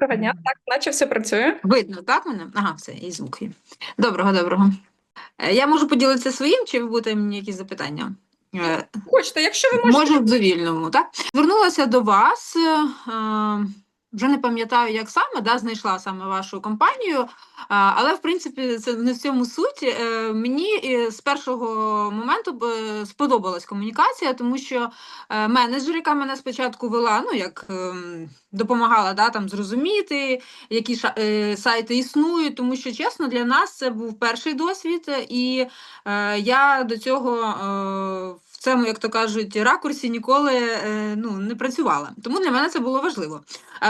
Доброго дня, так, наче все працює. Видно, так мене? Ага, все, і звук є. Доброго, доброго. Е, Я можу поділитися своїм, чи ви будете мені якісь запитання? Е, Хочете, якщо ви можете. Може, в довільному, так? Звернулася до вас, е, вже не пам'ятаю, як саме, да, знайшла саме вашу компанію, але, в принципі, це не в цьому суть. Е, Мені е, з першого моменту е, сподобалась комунікація, тому що менеджер, яка мене спочатку вела, ну, як ем, допомагала да, там, зрозуміти, які сайти існують, тому що, чесно, для нас це був перший досвід, і я до цього цьому, як то кажуть, ракурсі ніколи е, ну, не працювала. Тому для мене це було важливо.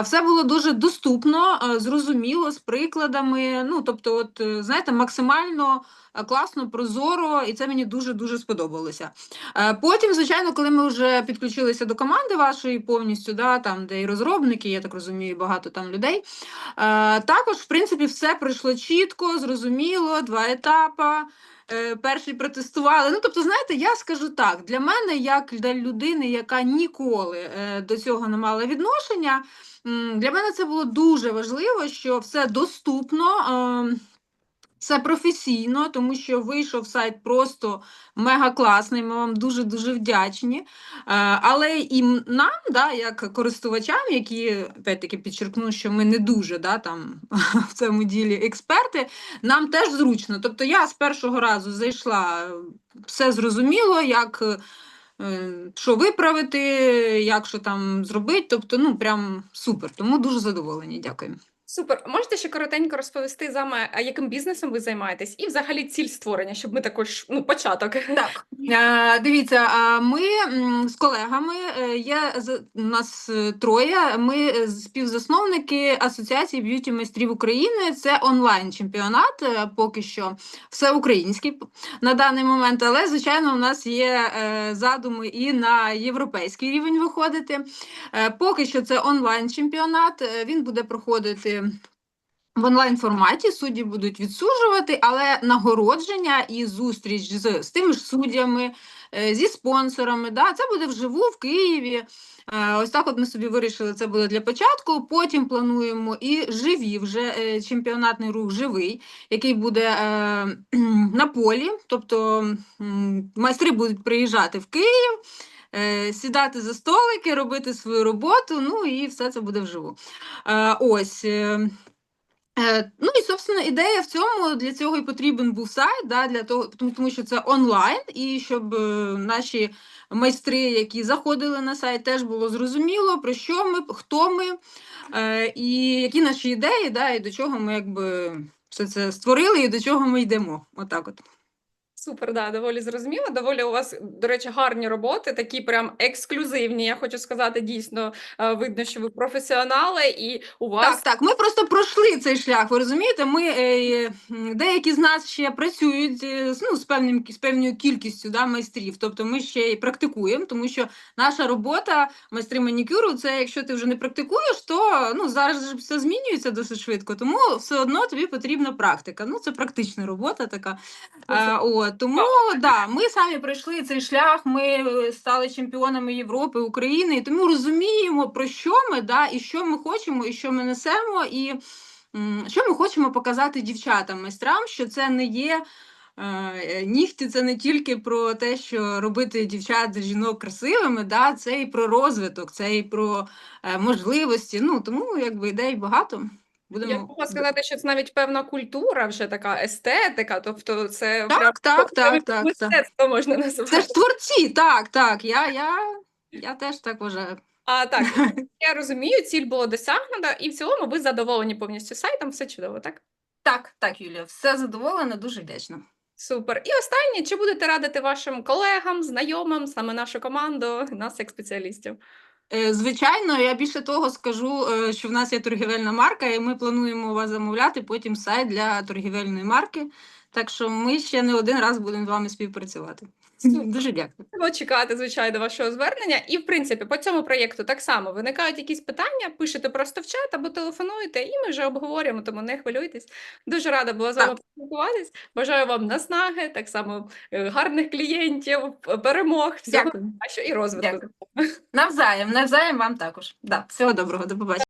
Все було дуже доступно, е, зрозуміло, з прикладами. Ну, тобто, от, е, знаєте, максимально класно, прозоро, і це мені дуже-дуже сподобалося. Е, Потім, звичайно, коли ми вже підключилися до команди вашої повністю, да, там, де і розробники, я так розумію, багато там людей. Е, Також, в принципі, все пройшло чітко, зрозуміло, два етапи. Е, Перший протестували. Ну, тобто, знаєте, я скажу так: для мене, як для людини, яка ніколи е, до цього не мала відношення, для мене це було дуже важливо, що все доступно. Все професійно, тому що вийшов сайт просто мега класний. Ми вам дуже дуже вдячні. Е, Але і нам, да, як користувачам, які опять-таки підчеркну, що ми не дуже да, там, в цьому ділі експерти, нам теж зручно. Тобто я з першого разу зайшла, все зрозуміло, як. е, Що виправити, як що там зробити, тобто, ну прям супер. Тому дуже задоволені. Дякую. Супер. Можете ще коротенько розповісти саме, яким бізнесом ви займаєтесь, і взагалі ціль створення, щоб ми також ну, початок. Так, е, дивіться, а ми з колегами, е, є з- нас е, троє. Ми е, співзасновники Асоціації б'юті майстрів України. Це онлайн чемпіонат, е, поки що всеукраїнський п- на даний момент. Але звичайно, у нас є е, задуми і на європейський рівень виходити. Е, Поки що це онлайн чемпіонат. е, Він буде проходити. В онлайн форматі судді будуть відсуджувати, але нагородження і зустріч з, з тими ж суддями, е, зі спонсорами, да, це буде вживу в Києві. Е, Ось так от ми собі вирішили, це буде для початку. Потім плануємо і живі вже е, чемпіонатний рух живий, який буде на полі. Тобто майстри будуть приїжджати в Київ, е, сідати за столики, робити свою роботу. Ну і все це буде вживу. Е, Ось. е, Ну і собственно ідея в цьому для цього і потрібен був сайт, да, для того, тому, тому що це онлайн, і щоб наші майстри, які заходили на сайт, теж було зрозуміло про що ми, хто ми, і які наші ідеї, да, і до чого ми якби все це створили, і до чого ми йдемо. Отак от. Супер, да, доволі зрозуміло. Доволі у вас, до речі, гарні роботи, такі прям ексклюзивні. Я хочу сказати, дійсно е, видно, що ви професіонали, і у вас Так, так. Ми просто пройшли цей шлях. Ви розумієте? Ми е, деякі з нас ще працюють е, ну, з певним з певною кількістю да, майстрів. Тобто ми ще й практикуємо, тому що наша робота майстри манікюру, це якщо ти вже не практикуєш, то ну зараз же все змінюється досить швидко. Тому все одно тобі потрібна практика. Ну це практична робота така. От, тому да, ми самі пройшли цей шлях. Ми е, стали чемпіонами Європи, України, і тому розуміємо, про що ми, да, і що ми хочемо, і що ми несемо, і що ми хочемо показати дівчатам, майстрам, що це не є. е, Нігті це не тільки про те, що робити дівчат жінок красивими, да, це і про розвиток, це і про е, можливості. Ну тому якби ідей багато. Будемо я можу сказати, що це навіть певна культура, вже така естетика, тобто це Так, прям так, так, так, так. можна назвати. Це ж творці, так, так. Я, я, я теж так вважаю. А так, я розумію, ціль було досягнуто, і в цілому ви задоволені повністю сайтом, все чудово, так? Так, так, Юлія, все задоволена, дуже вдячна. Супер. І останнє, чи будете радити вашим колегам, знайомим, саме нашу команду, нас як спеціалістів? Е, Звичайно, я більше того скажу, е, що в нас є торгівельна марка, і ми плануємо у вас замовляти потім сайт для торгівельної марки. Так що ми ще не один раз будемо з вами співпрацювати. Дуже дякую. Будемо чекати, звичайно, вашого звернення. І, в принципі, по цьому проєкту так само виникають якісь питання, пишете просто в чат або телефонуєте, і ми вже обговорюємо, тому не хвилюйтесь. Дуже рада була з вами поспілкуватись. Бажаю вам наснаги, так само е, гарних клієнтів, перемог, всього Дякую. і розвитку. Навзаєм, навзаєм вам також. Да, всього доброго, до побачення.